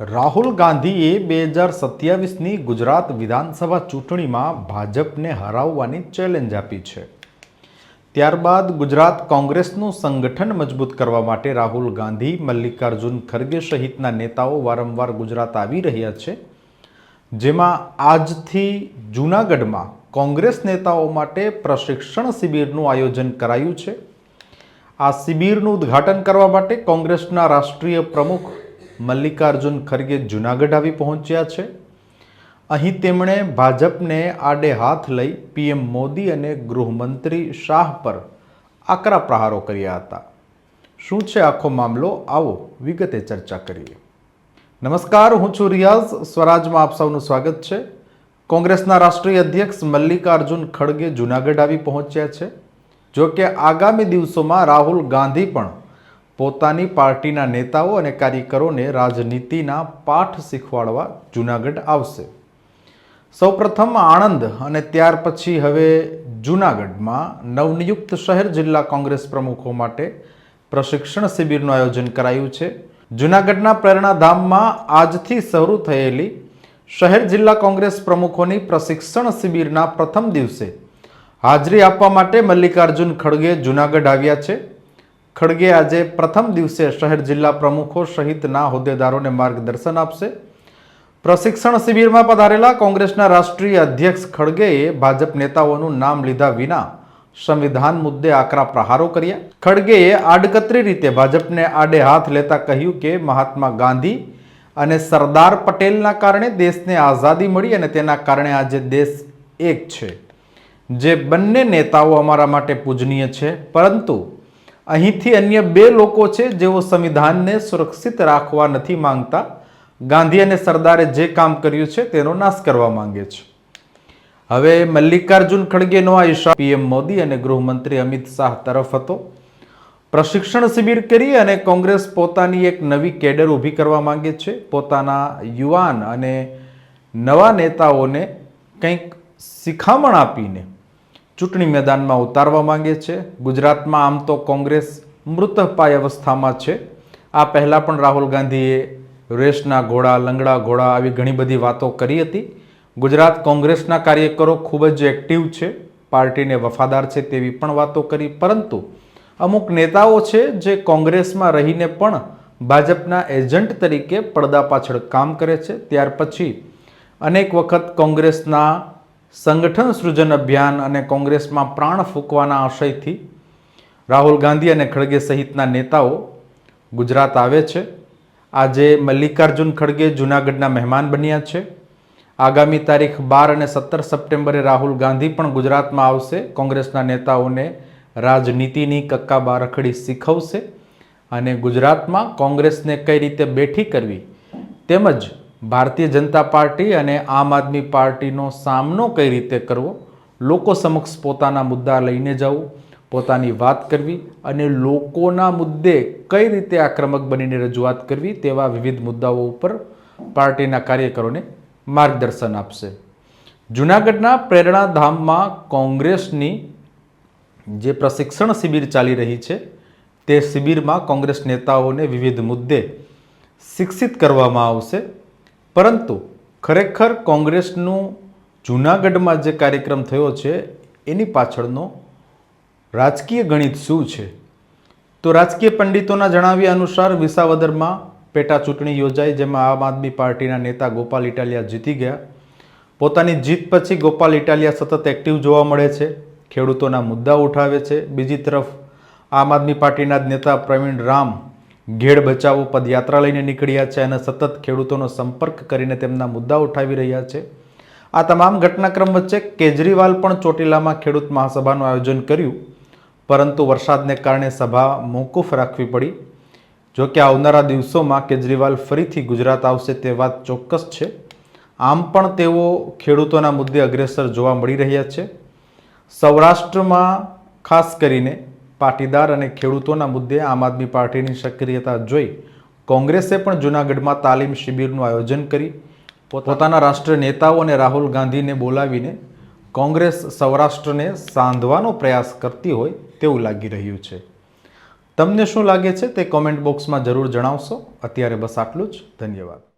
રાહુલ ગાંધીએ બે હજાર સત્યાવીસની ગુજરાત વિધાનસભા ચૂંટણીમાં ભાજપને હરાવવાની ચેલેન્જ આપી છે. ત્યારબાદ ગુજરાત કોંગ્રેસનું સંગઠન મજબૂત કરવા માટે રાહુલ ગાંધી, મલ્લિકાર્જુન ખરગે સહિતના નેતાઓ વારંવાર ગુજરાત આવી રહ્યા છે. જેમાં આજથી જૂનાગઢમાં કોંગ્રેસ નેતાઓ માટે પ્રશિક્ષણ શિબિરનું આયોજન કરાયું છે. આ શિબિરનું ઉદ્ઘાટન કરવા માટે કોંગ્રેસના રાષ્ટ્રીય પ્રમુખ મલ્લિકાર્જુન ખરગે જૂનાગઢ આવી પહોંચ્યા છે. અહીં તેમણે ભાજપને આડે હાથ લઈ પીએમ મોદી અને ગૃહમંત્રી શાહ પર આકરા પ્રહારો કર્યા હતા. શું છે આખો મામલો? આવો વિગતે ચર્ચા કરીએ. નમસ્કાર, હું છું રિયાઝ. સ્વરાજમાં આપ સૌનું સ્વાગત છે. કોંગ્રેસના રાષ્ટ્રીય અધ્યક્ષ મલ્લિકાર્જુન ખડગે જૂનાગઢ આવી પહોંચ્યા છે. જો કે આગામી દિવસોમાં રાહુલ ગાંધી પણ પોતાની પાર્ટીના નેતાઓ અને કાર્યકરોને રાજનીતિના પાઠ શીખવાડવા જૂનાગઢ આવશે. સૌપ્રથમ આણંદ અને ત્યાર પછી હવે જૂનાગઢમાં નવનિયુક્ત શહેર જિલ્લા કોંગ્રેસ પ્રમુખો માટે પ્રશિક્ષણ શિબિરનું આયોજન કરાયું છે. જૂનાગઢના પ્રેરણાધામમાં આજથી શરૂ થયેલી શહેર જિલ્લા કોંગ્રેસ પ્રમુખોની પ્રશિક્ષણ શિબિરના પ્રથમ દિવસે હાજરી આપવા માટે મલ્લિકાર્જુન ખડગે જૂનાગઢ આવ્યા છે. ખડગે આજે પ્રથમ દિવસે શહેર જિલ્લા પ્રમુખો સહિતના હોદ્દેદારોને માર્ગદર્શન આપશે. પ્રશિક્ષણ શિબિરમાં પધારેલા કોંગ્રેસના રાષ્ટ્રીય અધ્યક્ષ ખડગેએ ભાજપ નેતાઓનું નામ લીધા વિના સંવિધાન મુદ્દે આકરા પ્રહારો કર્યા. ખડગેએ આડકતરી રીતે ભાજપને આડે હાથ લેતા કહ્યું કે મહાત્મા ગાંધી અને સરદાર પટેલના કારણે દેશને આઝાદી મળી અને તેના કારણે આજે દેશ એક છે. જે બંને નેતાઓ અમારા માટે પૂજનીય છે, પરંતુ અહીંથી અન્ય બે લોકો છે જેઓ સંવિધાનને સુરક્ષિત રાખવા નથી માંગતા. ગાંધી અને સરદારે જે કામ કર્યું છે તેનો નાશ કરવા માંગે છે. હવે મલ્લિકાર્જુન ખડગેનો આ ઇશારો પીએમ મોદી અને ગૃહમંત્રી અમિત શાહ તરફ હતો. પ્રશિક્ષણ શિબિર કરી અને કોંગ્રેસ પોતાની એક નવી કેડર ઊભી કરવા માંગે છે. પોતાના યુવાન અને નવા નેતાઓને કંઈક શિખામણ આપીને ચૂંટણી મેદાનમાં ઉતારવા માંગે છે. ગુજરાતમાં આમ તો કોંગ્રેસ મૃતપાય અવસ્થામાં છે. આ પહેલાં પણ રાહુલ ગાંધીએ રેસના ઘોડા, લંગડા ઘોડા આવી ઘણી બધી વાતો કરી હતી. ગુજરાત કોંગ્રેસના કાર્યકરો ખૂબ જ એક્ટિવ છે. પાર્ટીને વફાદાર છે તેવી પણ વાતો કરી. પરંતુ અમુક નેતાઓ છે જે કોંગ્રેસમાં રહીને પણ ભાજપના એજન્ટ તરીકે પડદા પાછળ કામ કરે છે. ત્યાર પછી અનેક વખત કોંગ્રેસના સંગઠન સૃજન અભિયાન અને કોંગ્રેસમાં પ્રાણ ફૂંકવાના આશયથી રાહુલ ગાંધી અને ખડગે સહિતના નેતાઓ ગુજરાત આવે છે. આજે મલ્લિકાર્જુન ખડગે જૂનાગઢના મહેમાન બન્યા છે. આગામી તારીખ બાર અને સત્તર સપ્ટેમ્બરે રાહુલ ગાંધી પણ ગુજરાતમાં આવશે. કોંગ્રેસના નેતાઓને રાજનીતિની કક્કા બારખડી શીખવશે અને ગુજરાતમાં કોંગ્રેસને કઈ રીતે બેઠી કરવી તેમજ ભારતીય જનતા પાર્ટી અને આમ આદમી પાર્ટીનો સામનો કઈ રીતે કરવો? લોકો સમક્ષ પોતાના મુદ્દા લઈને જવું પોતાની વાત કરવી અને લોકોના મુદ્દે કઈ રીતે આક્રમક બનીને રજૂઆત કરવી તેવા વિવિધ મુદ્દાઓ ઉપર પાર્ટીના કાર્યકરોને માર્ગદર્શન આપશે. જૂનાગઢના પ્રેરણાધામમાં કોંગ્રેસની જે પ્રશિક્ષણ શિબિર ચાલી રહી છે, તે શિબિરમાં કોંગ્રેસ નેતાઓને વિવિધ મુદ્દે શિક્ષિત કરવામાં આવશે. પરંતુ ખરેખર કોંગ્રેસનું જૂનાગઢમાં જે કાર્યક્રમ થયો છે, એની પાછળનો રાજકીય ગણિત શું છે? તો રાજકીય પંડિતોના જણાવ્યા અનુસાર વિસાવદરમાં પેટા ચૂંટણી યોજાઈ, જેમાં આમ આદમી પાર્ટીના નેતા ગોપાલ ઇટાલિયા જીતી ગયા. પોતાની જીત પછી ગોપાલ ઇટાલિયા સતત એક્ટિવ જોવા મળે છે, ખેડૂતોના મુદ્દા ઉઠાવે છે. બીજી તરફ આમ આદમી પાર્ટીના નેતા પ્રવીણ રામ ઘેડ બચાવો પદયાત્રા લઈને નીકળ્યા છે અને સતત ખેડૂતોનો સંપર્ક કરીને તેમના મુદ્દા ઉઠાવી રહ્યા છે. આ તમામ ઘટનાક્રમ વચ્ચે કેજરીવાલ પણ ચોટીલામાં ખેડૂત મહાસભાનું આયોજન કર્યું. પરંતુ વરસાદને કારણે સભા મોકૂફ રાખવી પડી. જો કે આવનારા દિવસોમાં કેજરીવાલ ફરીથી ગુજરાત આવશે તે વાત ચોક્કસ છે. આમ પણ તેઓ ખેડૂતોના મુદ્દે અગ્રેસર જોવા મળી રહ્યા છે. સૌરાષ્ટ્રમાં ખાસ કરીને પાટીદાર અને ખેડૂતોના મુદ્દે આમ આદમી પાર્ટીની સક્રિયતા જોઈ કોંગ્રેસે પણ જૂનાગઢમાં તાલીમ શિબિરનું આયોજન કરી. પોતાના રાષ્ટ્રીય નેતાઓ અને રાહુલ ગાંધીને બોલાવીને કોંગ્રેસ સૌરાષ્ટ્રને સાંધવાનો પ્રયાસ કરતી હોય તેવું લાગી રહ્યું છે. તમને શું લાગે છે તે કોમેન્ટ બોક્સમાં જરૂર જણાવશો. અત્યારે બસ આટલું જ. ધન્યવાદ.